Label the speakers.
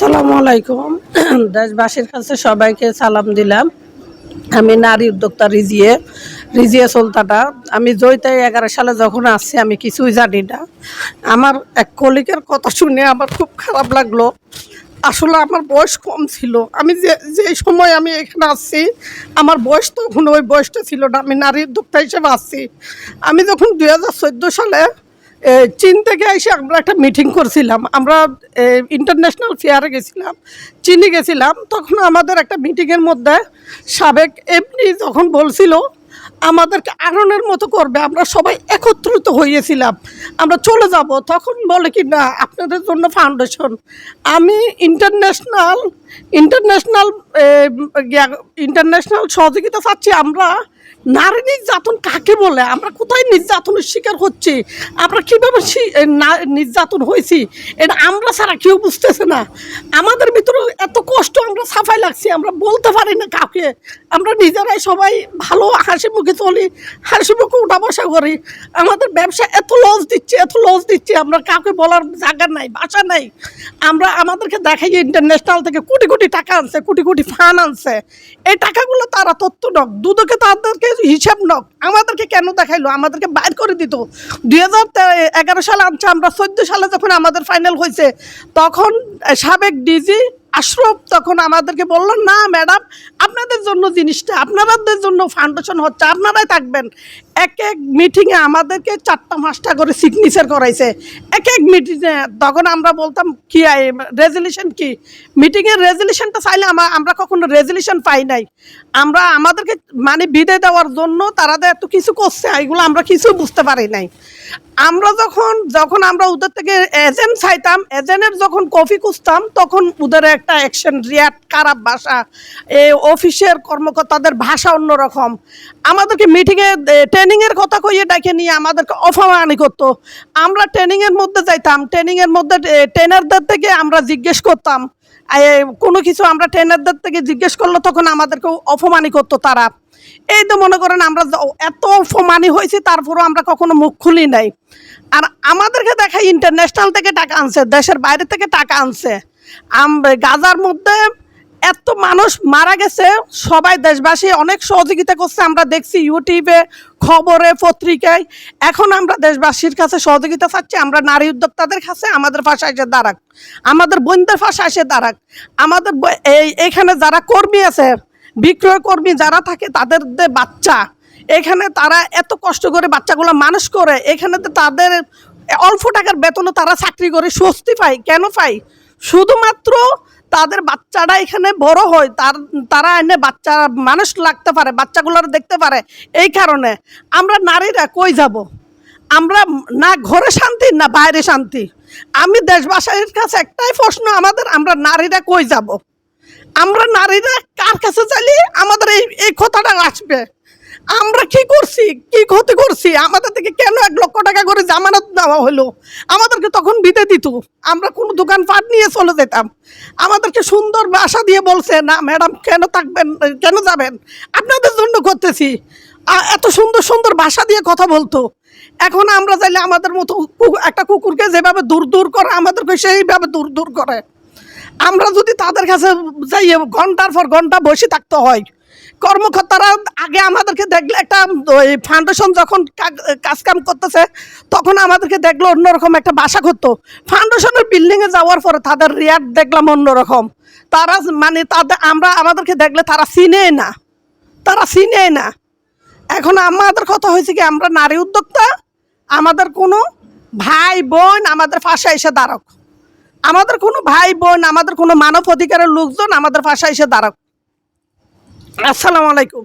Speaker 1: আসসালামু আলাইকুম। দেশবাসীর কাছে সবাইকে সালাম দিলাম। আমি নারী উদ্যোক্তা রিজিয়ে রিজিয়ে সুলতাটা আমি জয়তাই এগারো সালে যখন আসছি, আমি কিছুই জানি না। আমার এক কলিকের কথা শুনে আমার খুব খারাপ লাগল। আসলে আমার বয়স কম ছিল। আমি যে যে সময় আমি এখানে আসছি, আমার বয়স তখন ওই বয়সটা ছিল না। আমি নারী উদ্যোক্তা হিসেবে আসছি। আমি যখন দুই হাজার চোদ্দ সালে চীন থেকে এসে আমরা একটা মিটিং করছিলাম। আমরা ইন্টারন্যাশনাল ফেয়ারে গেছিলাম, চীনে গেছিলাম। তখন আমাদের একটা মিটিংয়ের মধ্যে সাবেক এমনি যখন বলছিল, আমাদেরকে আনন্দের মতো করবে, আমরা সবাই একত্রিত হয়েছিলাম আমরা চলে যাব। তখন বলে কি, না, আপনাদের জন্য ফাউন্ডেশন আমি ইন্টারন্যাশনাল ইন্টারন্যাশনাল ইন্টারন্যাশনাল সহযোগিতা চাচ্ছি আমরা নারী নির্যাতন কাকে বলে? আমরা কোথায় নির্যাতনের শিকার হচ্ছি? আমরা কীভাবে নির্যাতন হয়েছি? এটা আমরা ছাড়া কেউ বুঝতেছে না। আমাদের ভিতরে এত কষ্ট আমরা সাফাই লাগছি, আমরা বলতে পারি না কাউকে। আমরা নিজেরাই সবাই ভালো হাসি মুখে চলি, হাসি মুখে উঠা বসা করি। আমাদের ব্যবসা এত লস দিচ্ছে, এত লস দিচ্ছে। আমরা কাউকে বলার জায়গা নাই বাসা নাই। আমরা আমাদেরকে দেখাই ইন্টারন্যাশনাল থেকে কোটি কোটি টাকা আনছে, কোটি কোটি ফান আনছে। এই টাকাগুলো তারা তত্ত্ব নক দুদকে তাদেরকে হিসাব নক আমাদেরকে কেন দেখাইলো? আমাদেরকে বাইর করে দিত। দুই হাজার এগারো সালে আনছে আমরা চোদ্দ সালে যখন আমাদের ফাইনাল হয়েছে তখন সাবেক ডিজি আশরফ তখন আমাদেরকে বলল, না, ম্যাডাম, আপনাদের জন্য জিনিসটা, আপনাদের জন্য ফাউন্ডেশন হচ্ছে, আপনারাই থাকবেন। এক এক মিটিংয়ে আমাদেরকে চারটা পাঁচটা করে সিগনেচার করাইছে। এক এক মিটিংয়ে তখন আমরা বলতাম, কি রেজলিউশন কি? মিটিংয়ের রেজলিউশনটা চাইলে আমা- আমরা কখনো রেজলিউশন পাই নাই। আমরা, আমাদেরকে মানে বিদায় দেওয়ার জন্য তারা এত কিছু করছে, এগুলো আমরা কিছু বুঝতে পারি নাই। আমরা যখন যখন আমরা ওদের থেকে এজেন্ট চাইতাম এজেন্টের যখন কফি খুঁজতাম, তখন ওদের একটা অ্যাকশন রিয়াক্ট খারাপ ভাষা এই অফিসের কর্মকর্তাদের ভাষা অন্যরকম। আমাদেরকে মিটিংয়ে ট্রেনিংয়ের কথা কইয়ে ডেকে নিয়ে আমাদেরকে অপমানি করতো। আমরা ট্রেনিংয়ের মধ্যে যাইতাম ট্রেনিংয়ের মধ্যে ট্রেনারদের থেকে আমরা জিজ্ঞেস করতাম। এ, কোনো কিছু আমরা ট্রেনারদের থেকে জিজ্ঞেস করলে তখন আমাদেরকে অপমানি করতো তারা। এই তো মনে করেন আমরা এত অপমানি হয়েছি তারপরও আমরা কখনো মুখ খুলি নাই। আর আমাদেরকে দেখা ইন্টারন্যাশনাল থেকে টাকা আনছে দেশের বাইরে থেকে টাকা আনছে। গাজার মধ্যে এত মানুষ মারা গেছে, সবাই দেশবাসী অনেক সহযোগিতা করছে। আমরা দেখছি ইউটিউবে, খবরে, পত্রিকায়। এখন আমরা দেশবাসীর কাছে সহযোগিতা চাচ্ছি, আমরা নারী উদ্যোক্তাদের কাছে, আমাদের পাশে এসে দাঁড়াক। আমাদের বোনদের পাশে এসে দাঁড়াক। আমাদের এই, এখানে যারা কর্মী আছে বিক্রয় কর্মী যারা থাকে, তাদের বাচ্চা, এখানে তারা এত কষ্ট করে বাচ্চাগুলো মানুষ করে, এখানে তাদের অল্প টাকার বেতনে তারা চাকরি করে, স্বস্তি পায়। কেন পায়? শুধুমাত্র তাদের বাচ্চাটা এখানে বড় হয়, তার, তারা এনে বাচ্চা, মানুষ লাগতে পারে, বাচ্চাগুলোর দেখতে পারে। এই কারণে আমরা নারীরা কই যাব? আমরা না ঘরে শান্তি, না বাইরে শান্তি। আমি দেশবাসীর কাছে একটাই প্রশ্ন, আমাদের, আমরা নারীরা কই যাব? আমরা নারীরা কার কাছে চাইলে আমাদের এই এই কথাটা আসবে? আমরা কি করছি? কি ক্ষতি করছি? আমাদের থেকে কেন এক লক্ষ টাকা করে জামানত দেওয়া হলো? আমাদেরকে তখন বিদে দিত। আমরা কোনো দোকান পাট নিয়ে চলে যেতাম। আমাদেরকে সুন্দর বাসা দিয়ে বলছে, না, ম্যাডাম, কেন থাকবেন? কেন যাবেন? আপনাদের জন্য করতেছি। এত সুন্দর সুন্দর ভাষা দিয়ে কথা বলতো। এখন আমরা চাইলে আমাদের মতো একটা কুকুরকে যেভাবে দূর দূর করে, আমাদেরকে সেইভাবে দূর দূর করে। আমরা যদি তাদের কাছে যাইয়ে ঘণ্টার পর ঘণ্টা বসে থাকতে হয় কর্মকর্তারা আগে আমাদেরকে দেখলে একটা, ওই ফাউন্ডেশন যখন কাজকাম করতেছে, তখন আমাদেরকে দেখল অন্যরকম একটা বাসা করতো ফাউন্ডেশনের বিল্ডিংয়ে যাওয়ার পরে তাদের রিয়াক্ট দেখলাম অন্যরকম। তারা মানে তাদের, আমরা আমাদেরকে দেখলে তারা চিনে না। তারা চিনে না। এখন আমাদের কথা হয়েছে কি, আমরা নারী উদ্যোক্তা, আমাদের কোনো ভাই বোন আমাদের পাশে এসে দাঁড়াক। আমাদের কোনো ভাই বোন, আমাদের কোনো মানব অধিকারের লোকজন আমাদের পাশে এসে দাঁড়াক। আসসালামু আলাইকুম।